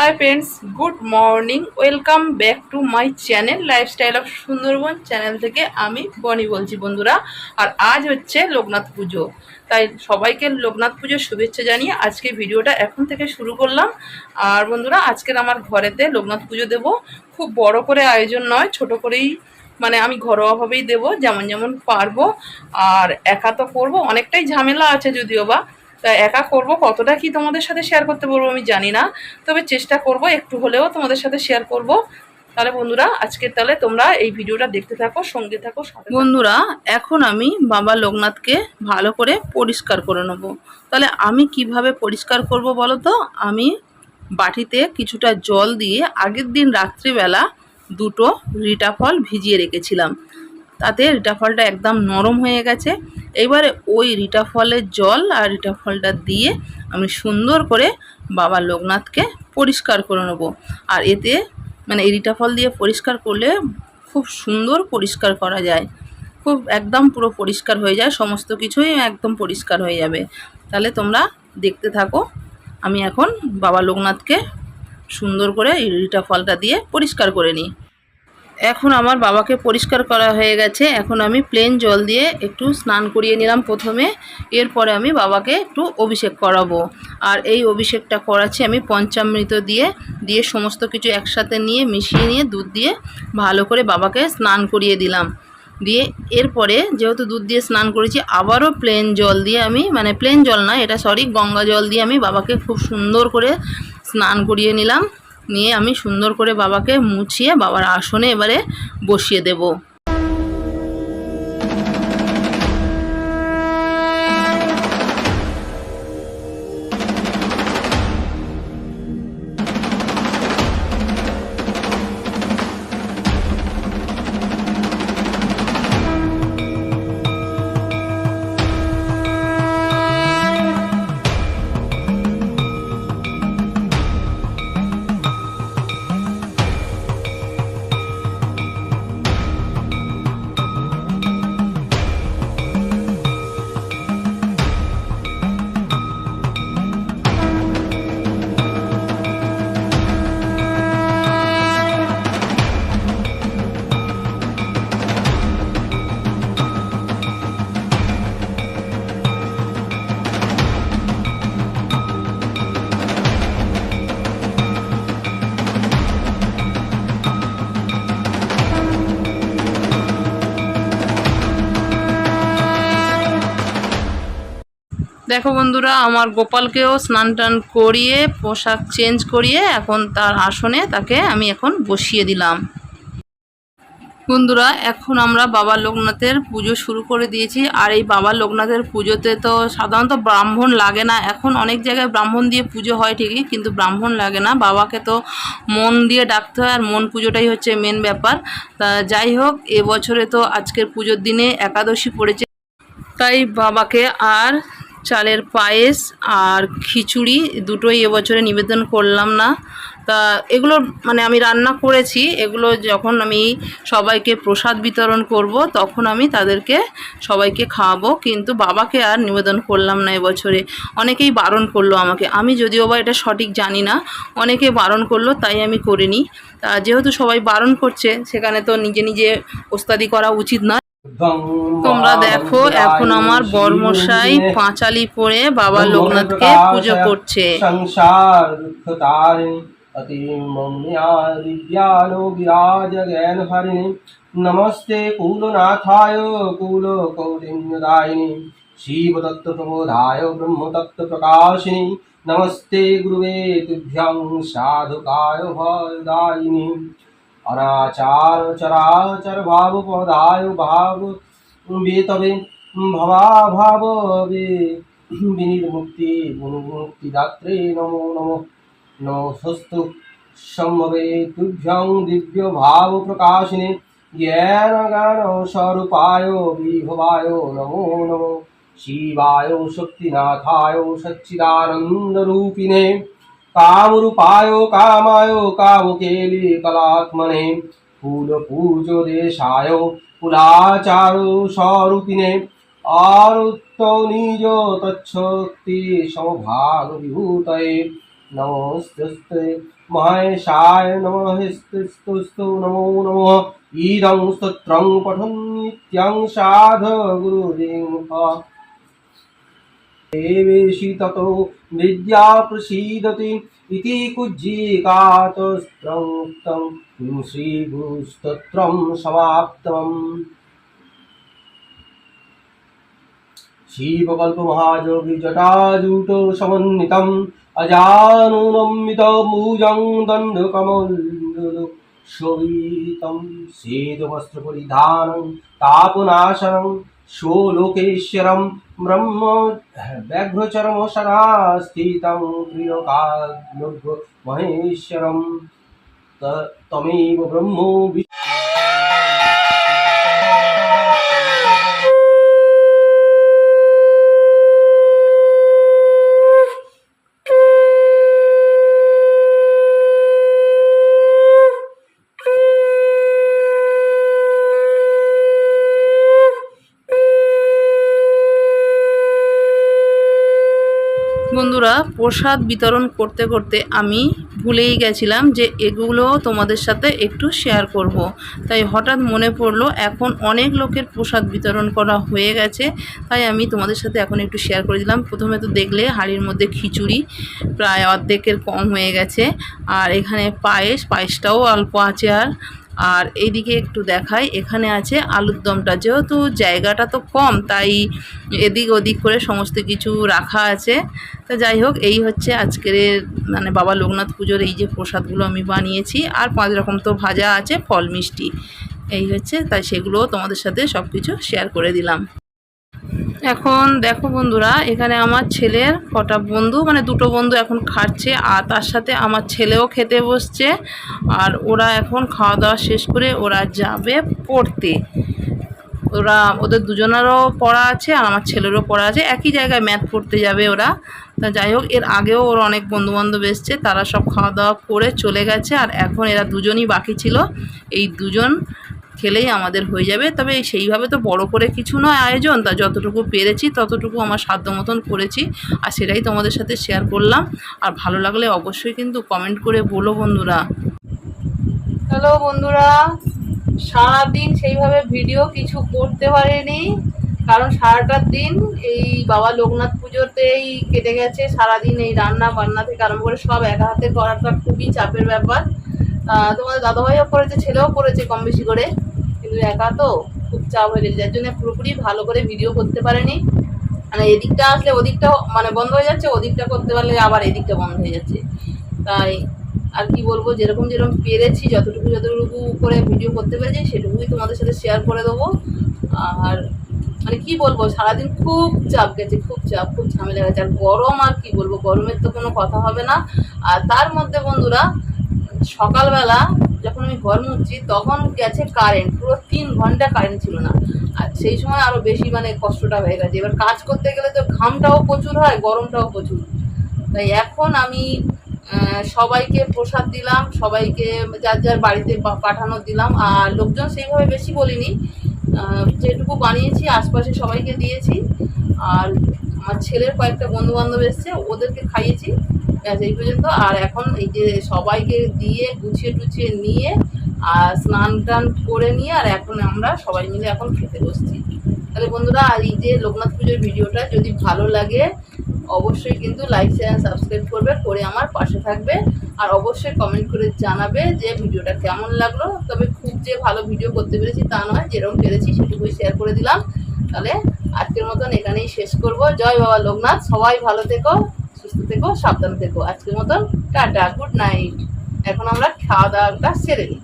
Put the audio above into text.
Hi friends good morning welcome back to my channel lifestyle of Sundarban channel থেকে আমি বনি বলছি বন্ধুরা। আর আজ হচ্ছে লোকনাথ পুজো। তাই সবাইকে লোকনাথ পুজোর শুভেচ্ছা জানিয়ে আজকে ভিডিওটা এখন থেকে শুরু করলাম। আর বন্ধুরা, আজকের আমার ঘরেতে লোকনাথ পুজো দেব। খুব বড় করে আয়োজন নয়, ছোট করেই মানে আমি ঘরোয়াভাবেই দেব, যেমন যেমন পারব। আর একা তো করব, অনেকটাই ঝামেলা আছে যদিও বা। তা একা করব, কতটা কি তোমাদের সাথে শেয়ার করতে পারব আমি জানি না। তবে চেষ্টা করব, একটু হলেও তোমাদের সাথে শেয়ার করব। তাহলে বন্ধুরা আজকে তাহলে তোমরা এই ভিডিওটা দেখতে থাকো, সঙ্গে থাকো বন্ধুরা, এখন আমি বাবা লোকনাথকে ভালো করে পরিষ্কার করে নেব। তাহলে আমি কীভাবে পরিষ্কার করব বলো তো? আমি বাটিতে কিছুটা জল দিয়ে আগের দিন রাত্রিবেলা দুটো রিটা ফল ভিজিয়ে রেখেছিলাম। তাতে রিটা ফলটা একদম নরম হয়ে গেছে। এবারে ওই রিটা ফলের জল আর রিটা ফলটা দিয়ে আমি সুন্দর করে বাবা লোকনাথকে পরিষ্কার করে নেব। আর এতে মানে এই রিটা ফল দিয়ে পরিষ্কার করলে খুব সুন্দর পরিষ্কার করা যায়। খুব একদম পুরো পরিষ্কার হয়ে যায়, সমস্ত কিছুই একদম পরিষ্কার হয়ে যাবে। তাহলে তোমরা দেখতে থাকো, আমি এখন বাবা লোকনাথকে সুন্দর করে এই রিটা ফলটা দিয়ে পরিষ্কার করে নিই। এখন আমার বাবাকে পরিষ্কার করা হয়ে গেছে। এখন আমি প্লেন জল দিয়ে একটু স্নান করিয়ে নিলাম প্রথমে। এরপরে আমি বাবাকে একটু অভিষেক করাবো। আর এই অভিষেকটা করাচ্ছি আমি পঞ্চামৃত দিয়ে। দিয়ে সমস্ত কিছু একসাথে নিয়ে, মিশিয়ে নিয়ে দুধ দিয়ে ভালো করে বাবাকে স্নান করিয়ে দিলাম। দিয়ে এরপরে যেহেতু দুধ দিয়ে স্নান করেছি, আবারও প্লেন জল দিয়ে আমি মানে প্লেন জল না, এটা সরি গঙ্গা জল দিয়ে আমি বাবাকে খুব সুন্দর করে স্নান করিয়ে নিলাম। নিয়ে আমি সুন্দর করে বাবাকে মুছিয়ে বাবার আসনে এবারে বসিয়ে দেব। দেখো বন্ধুরা, আমার গোপালকেও স্নান টান করিয়ে, পোশাক চেঞ্জ করিয়ে এখন তার আসনে তাকে আমি এখন বসিয়ে দিলাম। বন্ধুরা, এখন আমরা বাবা লোকনাথের পুজো শুরু করে দিয়েছি। আর এই বাবা লোকনাথের পুজোতে তো সাধারণত ব্রাহ্মণ লাগে না। এখন অনেক জায়গায় ব্রাহ্মণ দিয়ে পুজো হয় ঠিকই, কিন্তু ব্রাহ্মণ লাগে না। বাবাকে তো মন দিয়ে ডাকতে হয়, আর মন পুজোটাই হচ্ছে মেন ব্যাপার। তা যাই হোক এবছরে তো আজকের পুজোর দিনে একাদশী পড়েছে। তাই বাবাকে আর চালের পায়েস আর খিচুড়ি দুটোই এবছরে নিবেদন করলাম না। তা এগুলো মানে আমি রান্না করেছি, এগুলো যখন আমি সবাইকে প্রসাদ বিতরণ করব, তখন আমি তাদেরকে সবাইকে খাওয়াবো, কিন্তু বাবাকে আর নিবেদন করলাম না এবছরে। অনেকেই বারণ করল আমাকে। আমি যদিও বা এটা সঠিক জানি না, অনেকে বারণ করল, তাই আমি করিনি। তা যেহেতু সবাই বারণ করছে, সেখানে তো নিজে নিজে ওস্তাদি করা উচিত নয়। তোমরা দেখো, এখন আমার বর্মশাই পাঁচালি পরে বাবা লোকনাথকে পুজো করছে। নমস্তে কুলনাথায় কুল কৌলিন্যদায়িনী শিবতত্ত্ব প্রবোধায় ব্রহ্মতত্ত্ব প্রকাশিনী নমস্তে গুরুবে, তুভ্যং সাধুকায় ভয়দায়িনী অনাচার চরাচর ভাব পদায় ভাব বেতবে ভবাভাব বে বিনির্মুক্তি মুক্তি দাত্রে নমো নমো নমস্তু সম্ভবে তুভ্যং দিব্য ভাব প্রকাশিনে জ্ঞান জ্ঞান স্বরূপায় বিভবায় নমো নমো শিবায় শক্তিনাথায় সচ্চিদানন্দ রূপিণে कामरूपायो कामायो कामुकेलि कलात्मने फूलपूजोदेशाय कुलाचारु स्वरूपिणे आरुत्त निज तच्छक्ति समभागविभूतये नमस्ते महेशाय नमस्तिस्तुस्तु नमो नमः ईदं सत्रं पठन्त्यं साध गुरुदेव देवेशि ततो विद्या प्रसीदति इति कुज्जीकातस्त्रमुक्तं श्रीगुरुस्तोत्रं समाप्तम् शिवकल्पमहायोगि जटाजूट समन्वितम् अजानुनमितमूजं दण्डकमण्डलशोभितं श्वेतवस्त्रपरिधानं तापनाशनं शोलोकेश्वरं ब्रह्म व्याघ्रचरम स्थितं प्रियकाग् महेश्वरं तमेव ब्रह्मो বন্ধুরা, প্রসাদ বিতরণ করতে করতে আমি ভুলেই গেছিলাম যে এগুলো তোমাদের সাথে একটু শেয়ার করব। তাই হঠাৎ মনে পড়ল, এখন অনেক লোকের প্রসাদ বিতরণ করা হয়ে গেছে, তাই আমি তোমাদের সাথে এখন একটু শেয়ার করে দিলাম প্রথমে তো দেখলে হাঁড়ির মধ্যে খিচুড়ি প্রায় অর্ধেকের কম হয়ে গেছে, আর এখানে পায়েস, পায়েসটাও অল্প আছে আর আর এইদিকে একটু দেখাই, এখানে আছে আলুর দমটা। যেহেতু জায়গাটা তো কম, তাই এদিক ওদিক করে সমস্ত কিছু রাখা আছে। তো যাই হোক, এই হচ্ছে আজকের মানে বাবা লোকনাথ পুজোর এই যে প্রসাদগুলো আমি বানিয়েছি, আর পাঁচ রকম তো ভাজা আছে, ফল মিষ্টি। এই হচ্ছে, তাই সেগুলোও তোমাদের সাথে সব কিছু শেয়ার করে দিলাম। এখন দেখো বন্ধুরা, এখানে আমার ছেলের কটা বন্ধু মানে দুটো বন্ধু এখন খাচ্ছে, আর তার সাথে আমার ছেলেও খেতে বসছে, আর ওরা এখন খাওয়া দাওয়া শেষ করে ওরা যাবে পড়তে। ওরা, ওদের দুজনেরও পড়া আছে, আর আমার ছেলেরও পড়া আছে, একই জায়গায় ম্যাথ পড়তে যাবে ওরা। তা যাই হোক, এর আগেও ওর অনেক বন্ধুবান্ধব এসছে, তারা সব খাওয়া দাওয়া করে চলে গেছে, আর এখন এরা দুজনই বাকি ছিল। এই দুজন খেলেই আমাদের হয়ে যাবে। তবে সেইভাবে তো বড় করে কিছু নয় আয়োজন, তা যতটুকু পেরেছি, ততটুকু আমার সাধ্য মতন করেছি, আর সেটাই তোমাদের সাথে শেয়ার করলাম। আর ভালো লাগলে অবশ্যই কিন্তু কমেন্ট করে বলো বন্ধুরা। হ্যালো বন্ধুরা, সারাদিন সেইভাবে ভিডিও কিছু করতে পারেনি, কারণ সারাটার দিন এই বাবা লোকনাথ পুজোতেই কেটে গেছে, সারাদিন এই রান্না বান্না থেকে আরম্ভ করে সব একা হাতে করাটা খুবই চাপের ব্যাপার। তোমাদের দাদাভাইও করেছে, ছেলেও করেছে কম বেশি করে। একা তো? খুব চাপ হয়ে গেছে। যার জন্য পুরোপুরি ভালো করে ভিডিও করতে পারেনি। মানে এদিকটা আসলে ওদিকটা মানে বন্ধ হয়ে যাচ্ছে, ওদিকটা করতে পারলে আবার এদিকটা বন্ধ হয়ে যাচ্ছে। তাই আর কি বলব, যেরকম যেরকম পেরেছি, যতটুকু যতটুকু করে ভিডিও করতে পেরেছি, সেটুকুই তোমাদের সাথে শেয়ার করে দেবো। আর মানে কি বলব, সারাদিন খুব চাপ গেছে, খুব চাপ, খুব ঝামেলা গেছে। আর গরম আর কি বলব, গরমের তো কোনো কথা হবে না। আর তার মধ্যে বন্ধুরা, সকালবেলা যখন আমি ঘর মুছছি, তখন গেছে কারেন্ট পুরো তিন ঘণ্টা কারেন্ট ছিল না। আর সেই সময় আরও বেশি মানে কষ্টটা হয়ে গেছে। এবার কাজ করতে গেলে তো ঘামটাও প্রচুর হয়, গরমটাও প্রচুর। তাই এখন আমি সবাইকে প্রসাদ দিলাম, সবাইকে যার যার বাড়িতে পাঠানো দিলাম। আর লোকজন সেইভাবে বেশি বলিনি। যেটুকু বানিয়েছি, আশপাশে সবাইকে দিয়েছি। আর আমার ছেলের কয়েকটা বন্ধু বান্ধব এসছে, ওদেরকে খাইয়েছি। ব্যাস এই পর্যন্ত। আর এখন এই যে সবাইকে দিয়ে গুছিয়ে টুছিয়ে নিয়ে, আর স্নান টান করে নিয়ে, আর এখন আমরা সবাই মিলে এখন খেতে বসছি। তাহলে বন্ধুরা, আর এই যে লোকনাথ পুজোর ভিডিওটা যদি ভালো লাগে, অবশ্যই কিন্তু লাইক চ্যানেল সাবস্ক্রাইব করবে, করে আমার পাশে থাকবে। আর অবশ্যই কমেন্ট করে জানাবে যে ভিডিওটা কেমন লাগল। তবে খুব যে ভালো ভিডিও করতে পেরেছি তা নয়, যেরকম পেরেছি সেটুকুই শেয়ার করে দিলাম। তাহলে আজকের মতন এখানেই শেষ করব। জয় বাবা লোকনাথ, সবাই ভালো থেকো। সুস্থ থেকো সাবধান থেকো। আজকের মতন টাটা গুড নাইট এখন আমরা খাওয়া দাওয়াটা সেরে নিই।